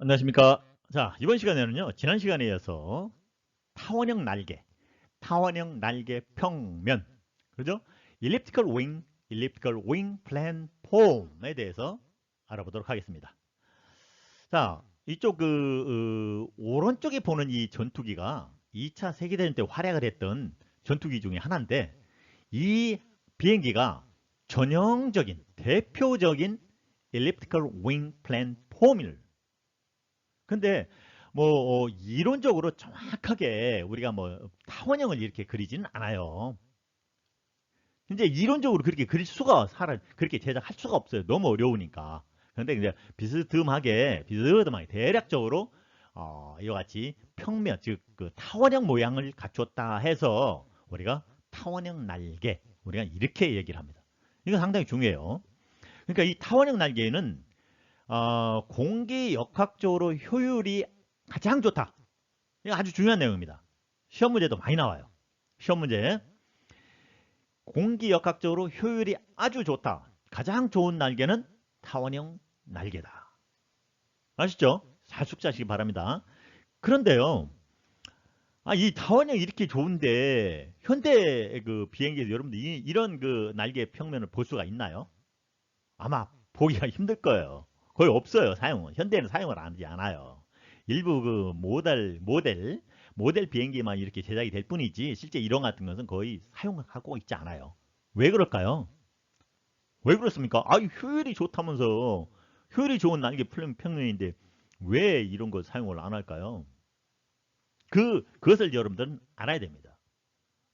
안녕하십니까. 자, 이번 시간에는요, 지난 시간에 이어서 타원형 날개, 타원형 날개 평면, 그죠? elliptical wing, elliptical wing plan form에 대해서 알아보도록 하겠습니다. 자, 이쪽 그, 어, 오른쪽에 보는 이 전투기가 2차 세계대전 때 활약을 했던 전투기 중에 하나인데, 이 비행기가 전형적인, 대표적인 elliptical wing plan form을 근데 뭐 어, 이론적으로 정확하게 우리가 뭐 타원형을 이렇게 그리지는 않아요. 이제 이론적으로 그렇게 그릴 수가 사람 그렇게 제작할 수가 없어요. 너무 어려우니까. 그런데 이제 비스듬하게 비스듬하게 대략적으로 어, 이와 같이 평면 즉 그 타원형 모양을 갖췄다 해서 우리가 타원형 날개 우리가 이렇게 얘기를 합니다. 이거 상당히 중요해요. 그러니까 이 타원형 날개는 어, 공기 역학적으로 효율이 가장 좋다. 이거 아주 중요한 내용입니다. 시험 문제도 많이 나와요. 시험 문제. 공기 역학적으로 효율이 아주 좋다. 가장 좋은 날개는 타원형 날개다. 아시죠? 잘 숙지하시기 바랍니다. 그런데요. 아, 이 타원형 이렇게 좋은데 현대 그 비행기에서 여러분들 이, 이런 그 날개 평면을 볼 수가 있나요? 아마 보기가 힘들 거예요. 거의 없어요. 사용은. 현대는 사용을 하지 않아요. 일부 그 모델 모델 모델 비행기만 이렇게 제작이 될 뿐이지 실제 이런 같은 것은 거의 사용하고 있지 않아요. 왜 그럴까요? 왜 그렇습니까? 아, 효율이 좋다면서 효율이 좋은 날개 평면인데 왜 이런 거 사용을 안 할까요? 그 그것을 여러분들은 알아야 됩니다.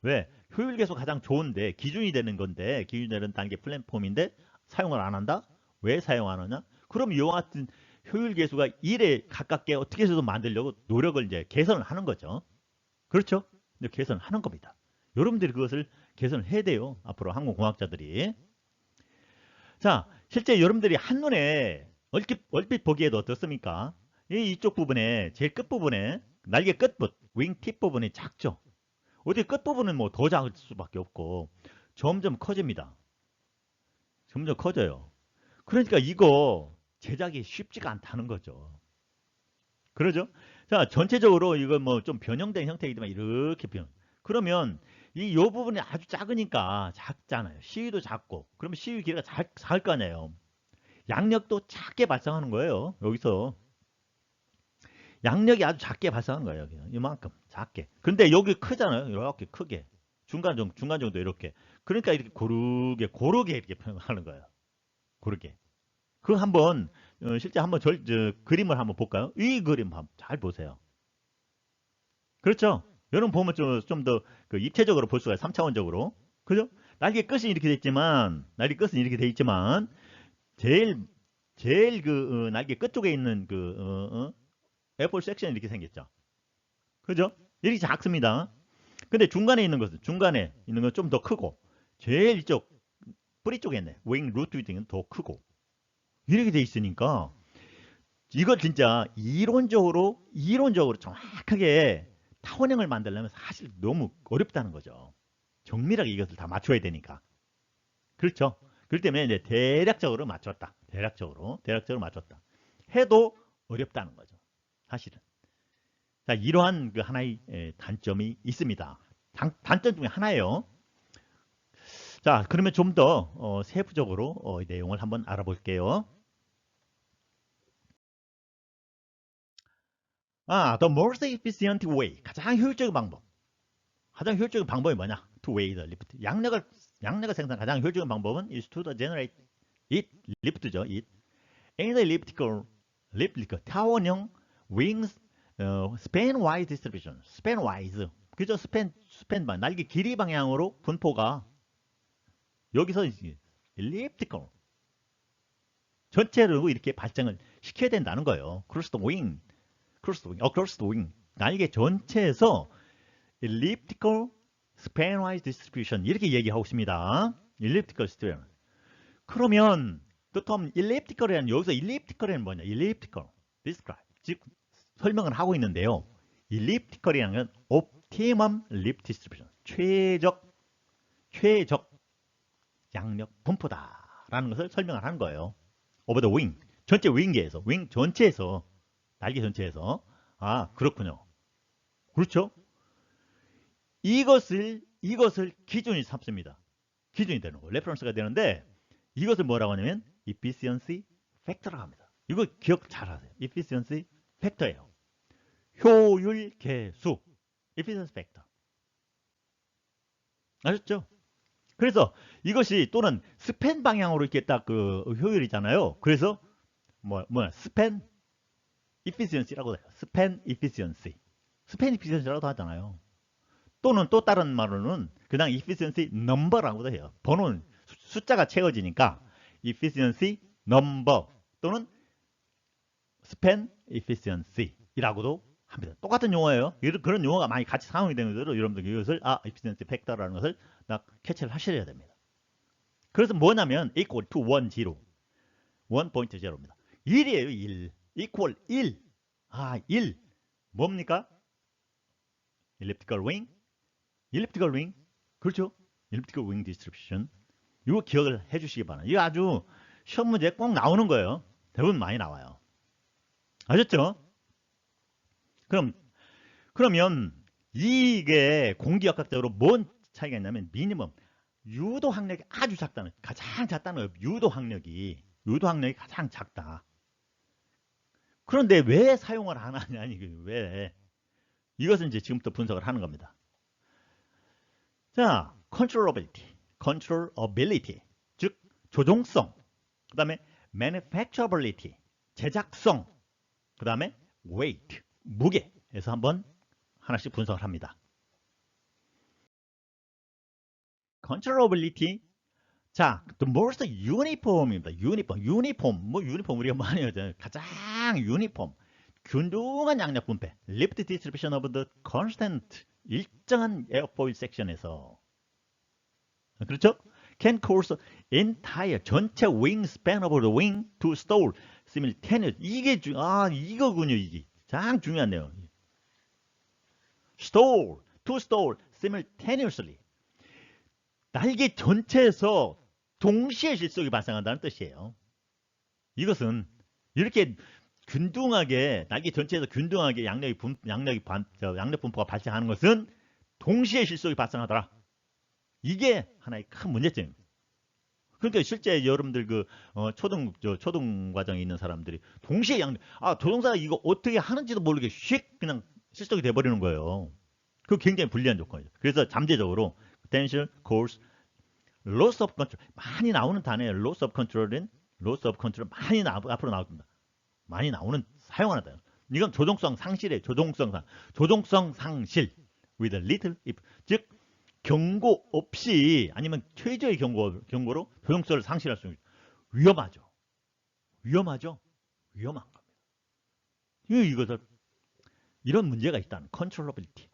왜? 효율 계속 가장 좋은데 기준이 되는 건데 기준이 되는 단계 플랫폼인데 사용을 안 한다? 왜 사용 안 하냐? 그럼 이와 같은 효율 계수가 1에 가깝게 어떻게 해서도 만들려고 노력을 이제 개선을 하는 거죠. 그렇죠? 이제 개선을 하는 겁니다. 여러분들이 그것을 개선을 해야 돼요. 앞으로 항공공학자들이. 자, 실제 여러분들이 한눈에 얼핏, 얼핏 보기에도 어떻습니까? 이 이쪽 부분에 제일 끝부분에 날개 끝부분, 윙팁 부분이 작죠. 어디 끝부분은 뭐 더 작을 수밖에 없고 점점 커집니다. 점점 커져요. 그러니까 이거 제작이 쉽지가 않다는 거죠. 그러죠? 자, 전체적으로 이건 뭐 좀 변형된 형태이지만 이렇게 변. 그러면 이 요 부분이 아주 작으니까 작잖아요. 시위도 작고. 그러면 시위 길이가 작, 작을 거 아니에요. 양력도 작게 발생하는 거예요. 여기서. 양력이 아주 작게 발생하는 거예요. 여기는. 이만큼 작게. 근데 여기 크잖아요. 이렇게 크게. 중간 정도, 중간 정도 이렇게. 그러니까 이렇게 고르게, 고르게 이렇게 표현하는 거예요. 고르게. 그 한번 어, 실제 한번 절, 저, 그림을 한번 볼까요? 이 그림 한번 잘 보세요. 그렇죠? 여러분 보면 좀 더 그 입체적으로 볼 수가 있어요. 3차원적으로. 그죠? 날개 끝은 이렇게 돼 있지만 날개 끝은 이렇게 돼 있지만 제일 제일 그 어, 날개 끝쪽에 있는 그 어, 어, 애플 섹션이 이렇게 생겼죠. 그죠? 이렇게 작습니다. 근데 중간에 있는 것은 중간에 있는 건 좀 더 크고 제일 이쪽 뿌리 쪽에 있네. 윙 루트 등은 더 크고 이렇게 돼 있으니까 이걸 진짜 이론적으로 이론적으로 정확하게 타원형을 만들려면 사실 너무 어렵다는 거죠. 정밀하게 이것을 다 맞춰야 되니까. 그렇죠? 그렇기 때문에 이제 대략적으로 맞췄다. 대략적으로 대략적으로 맞췄다. 해도 어렵다는 거죠. 사실은. 자, 이러한 그 하나의 단점이 있습니다. 단, 단점 중에 하나예요. 자, 그러면 좀더 어, 세부적으로 어, 내용을 한번 알아볼게요. 아, the most efficient way. 가장 효율적인 방법. 가장 효율적인 방법이 뭐냐? To weigh the lift. 양력을 양력을 생산 가장 효율적인 방법은 is to generate it lift죠. it the elliptical elliptical 타원형 wings 어, span wise distribution. span wise. 그죠? span span 날개 길이 방향으로 분포가 여기서 elliptical 전체로 이렇게 발전을 시켜야 된다는 거예요. the wing. Cross the wing, across the wing. 날개 전체에서 elliptical spanwise distribution 이렇게 얘기하고 있습니다. elliptical distribution. 그러면 또텀 elliptical이라는 여기서 elliptical이라는 뭐냐? elliptical describe 즉 설명을 하고 있는데요. elliptical이라는 건 optimum elliptic distribution 최적 최적 양력 분포다라는 것을 설명을 하는 거예요. over the wing 전체 윙계에서 윙 전체에서 날개 전체에서. 아, 그렇군요. 그렇죠? 이것을 이것을 기준이 삼습니다. 기준이 되는 거. 레퍼런스가 되는데 이것을 뭐라고 하냐면 efficiency factor라고 합니다. 이거 기억 잘 하세요. efficiency factor예요. 효율 계수. efficiency factor. 아셨죠? 그래서 이것이 또는 스팬 방향으로 이렇게 딱 그 효율이잖아요. 그래서 뭐 뭐야 스팬 efficiency라고 해요. 스팬 efficiency. 스팬 efficiency라고 하잖아요. 또는 또 다른 말로는 그냥 efficiency number라고도 해요. 번호는 숫자가 채워지니까 efficiency number 또는 span efficiency이라고도 합니다. 똑같은 용어예요. 그런 용어가 많이 같이 사용이 되는 대로 여러분들 이것을 아 efficiency factor라는 것을 딱 캐치를 하셔야 됩니다. 그래서 뭐냐면 equal to 1, 0. 1.0입니다. 1이에요, 1. Equal 1. 아, 1. 뭡니까? elliptical wing. elliptical wing. 그렇죠? elliptical wing distribution. 이거 기억을 해 주시기 바랍니다. 이거 아주 시험 문제 꼭 나오는 거예요. 대부분 많이 나와요. 아셨죠? 그럼 그러면 이게 공기역학적으로 뭔 차이가 있냐면 미니멈 유도 학력이 아주 작다는 가장 작다는 거예요. 유도 학력이 유도 학력이 가장 작다. 그런데 왜 사용을 안 하냐 이게 왜 이것은 이제 지금부터 분석을 하는 겁니다. 자, controllability, controllability, 즉 조종성, 그 다음에 manufacturability, 제작성, 그 다음에 weight, 무게에서 한번 하나씩 분석을 합니다. controllability, 자, the most uniform입니다. uniform, uniform, 뭐 uniform 우리가 많이 하잖아요. 가장 uniform, 균등한 양력 분배, lift distribution of the constant, 일정한 airfoil 섹션에서 그렇죠? can cause entire 전체 wing span of the wing to stall simultaneous 이게 주, 아 이거군요 이게 가장 내용 stall to stall simultaneously 날개 전체에서 동시에 실속이 발생한다는 뜻이에요. 이것은 이렇게 균등하게 날개 전체에서 균등하게 양력이 분, 양력이 반, 저, 양력 분포가 발생하는 것은 동시에 실속이 발생하더라. 이게 하나의 큰 문제점입니다. 그러니까 실제 여러분들 그 어, 초등 저 초등 과정에 있는 사람들이 동시에 양력 아 조종사가 이거 어떻게 하는지도 모르게 휙 그냥 실속이 돼 버리는 거예요. 그 굉장히 불리한 조건이죠. 그래서 잠재적으로 potential cause loss of control 많이 나오는 단어예요. loss of control은 loss of control 많이 나, 앞으로 나옵니다. 많이 나오는 사용하는 단어. 이건 조종성 상실의 조종성 상 조종성 상실 with a little if 즉 경고 없이 아니면 최저의 경고 경고로 조종성을 상실할 수 있는 위험하죠. 위험하죠. 위험한 겁니다. 이것을 이런 문제가 있다는 컨트롤러빌티.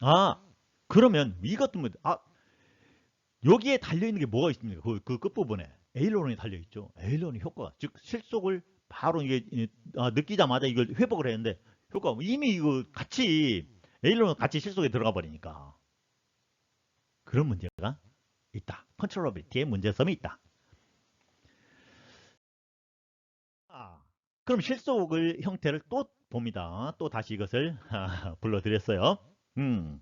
아 그러면 이것도 뭐, 아 여기에 달려 있는 게 뭐가 있습니까? 그, 그 끝부분에 에일론이 달려 있죠. 에일론의 효과, 즉 실속을 바로 이게 아, 느끼자마자 이걸 회복을 했는데 효과 이미 이거 같이 에일론 같이 실속에 들어가 버리니까 그런 문제가 있다. 컨트롤러빌티의 문제점이 있다. 아, 그럼 실속을 형태를 또 봅니다. 또 다시 이것을 아, 불러드렸어요. 음,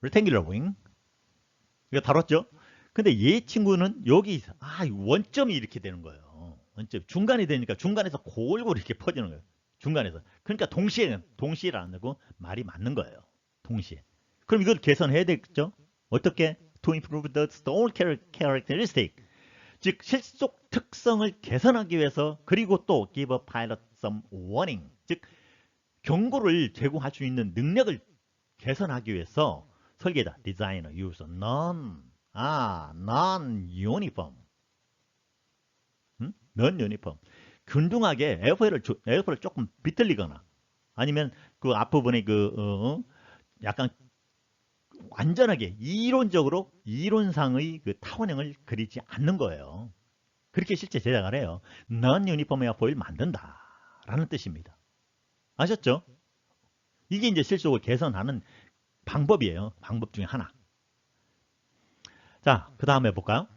rectangular 이거 다뤘죠? 근데 얘 친구는 여기 아 원점이 이렇게 되는 거예요. 원점 중간이 되니까 중간에서 골고루 이렇게 퍼지는 거예요. 중간에서 그러니까 동시에 동시에라는 거고 말이 맞는 거예요. 동시에. 그럼 이걸 개선해야 되겠죠? 어떻게? To improve the stall characteristic. 즉 실속 특성을 개선하기 위해서 그리고 또 give a pilot some warning. 즉 경고를 제공할 수 있는 능력을 개선하기 위해서 설계자, 디자이너, 유서, non, 아, non-uniform. 음? non-uniform. 균등하게 에어포를, 에어포를 조금 비틀리거나 아니면 그 앞부분에 그, 어, 약간 완전하게 이론적으로 이론상의 그 타원형을 그리지 않는 거예요. 그렇게 실제 제작을 해요. non-uniform 에어포를 만든다. 라는 뜻입니다. 아셨죠? 이게 이제 실속을 개선하는 방법이에요. 방법 중에 하나. 자, 그 다음에 볼까요?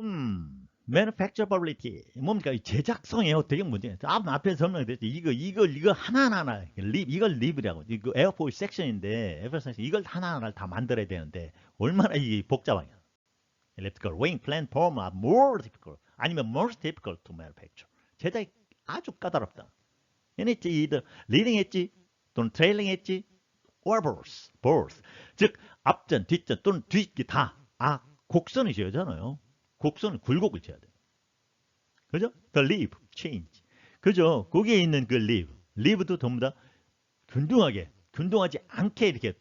음, manufacturability. 뭡니까? 이 제작성이에요. 되게 문제 앞 앞에 설명드렸죠 이거 이걸 이거 하나하나 리, 이걸 리브라고. 이거 에어포스 섹션인데 에어포스 섹션 이걸 하나하나를 다 만들어야 되는데 얼마나 이게 복잡하냐. elliptical wing platform are more difficult. 아니면 most difficult to manufacture. 제작이 아주 까다롭다. 얘네 either leading 엣지 또는 trailing 엣지 or both both 즉 앞전 뒷전 또는 뒤 다아 곡선이 지어잖아요 곡선을 굴곡을 쳐야 돼요. 그죠? The leaf, change. 그죠? 거기에 있는 그 leaf. leaf도 전부 다 균등하게, 균등하지 않게 이렇게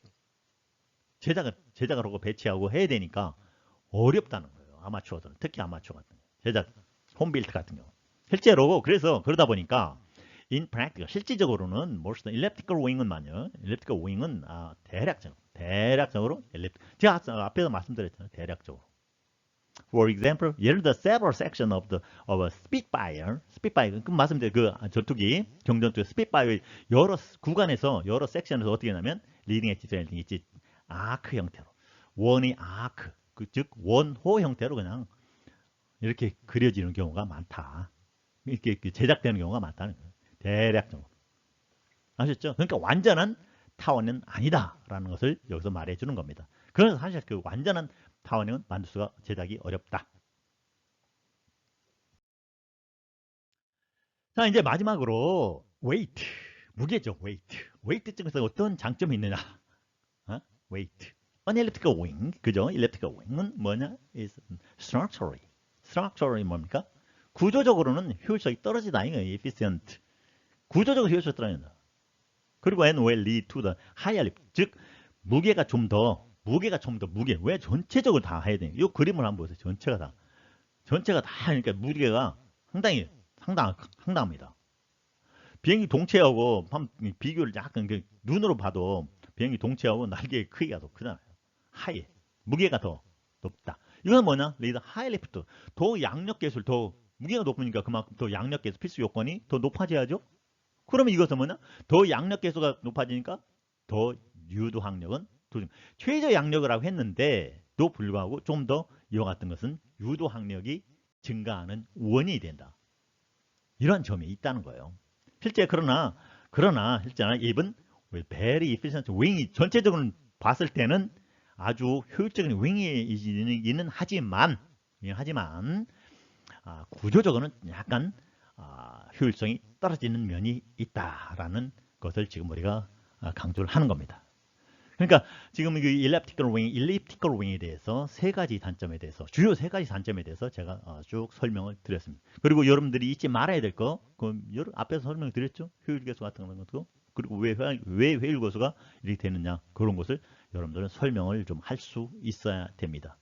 제작을, 제작을 하고 배치하고 해야 되니까 어렵다는 거예요. 아마추어들은. 특히 아마추어 같은 거. 제작, 홈빌트 같은 경우. 실제로, 그래서 그러다 보니까 in practical, 실질적으로는 most elliptical wing은만요. elliptical wing은 아, 대략적으로, 대략적으로 elliptical. 제가 앞에서 말씀드렸잖아요. 대략적으로. For example, 예를 들어 several section of the of a Spitfire, Spitfire 그 말씀드린 그 전투기 경전투 Spitfire 여러 구간에서 여러 섹션에서 어떻게 하냐면 리딩 엣지, 트레일링 엣지 아크 형태로 원이 아크 그 즉 원호 형태로 그냥 이렇게 그려지는 경우가 많다. 이렇게 제작되는 경우가 많다는 거예요. 대략적으로 아셨죠? 그러니까 완전한 타원은 아니다라는 것을 여기서 말해주는 겁니다. 그래서 사실 그 완전한 타원형은 만들 수가 제작이 어렵다. 자 이제 마지막으로 weight 무게죠 weight. weight 쪽에서 어떤 장점이 있느냐? 어? weight. unelliptical wing 그죠? elliptical wing은 뭐냐? is structurally. structurally 뭡니까? 구조적으로는 효율성이 떨어지다 이거 efficient 구조적으로 효율성이 떨어진다 그리고 and will lead to the higher lift 즉 무게가 좀 더 무게가 좀 더 무게. 왜 전체적으로 다 해야 돼요? 이 그림을 한번 보세요. 전체가 다. 전체가 다 하니까 무게가 상당히 상당 상당합니다. 비행기 동체하고 비교를 약간 그 눈으로 봐도 비행기 동체하고 날개의 크기가 더 크잖아요. 하이 무게가 더 높다. 이건 뭐냐? 리더 하이 리프트 더 양력 계술 더 무게가 높으니까 그만큼 더 양력 계술 필수 요건이 더 높아져야죠. 그러면 이것은 뭐냐? 더 양력 계수가 높아지니까 더 유도 항력은 최저 양력이라고 했는데도 불구하고 좀 더 이와 같은 것은 유도 항력이 증가하는 원인이 된다. 이러한 점이 있다는 거예요. 실제 그러나 그러나 실제나 입은 very efficient wing이 전체적으로 봤을 때는 아주 효율적인 윙이기는 하지만 하지만 아, 구조적으로는 약간 아, 효율성이 떨어지는 면이 있다라는 것을 지금 우리가 아, 강조를 하는 겁니다. 그러니까 지금 그 일립티컬 윙, 일립티컬 윙에 대해서 세 가지 단점에 대해서 주요 세 가지 단점에 대해서 제가 어, 쭉 설명을 드렸습니다. 그리고 여러분들이 잊지 말아야 될 거, 그 앞에서 설명 드렸죠. 효율 계수 같은 것도 그리고 왜, 왜 효율 계수가 이렇게 되느냐 그런 것을 여러분들은 설명을 좀 할 수 있어야 됩니다.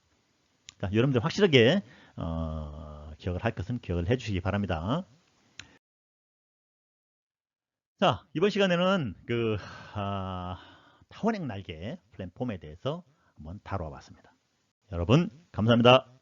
자, 여러분들 확실하게 어, 기억을 할 것은 기억을 해주시기 바랍니다. 자, 이번 시간에는 그 아, 타원형 날개 플랫폼에 대해서 한번 다뤄봤습니다. 여러분 감사합니다.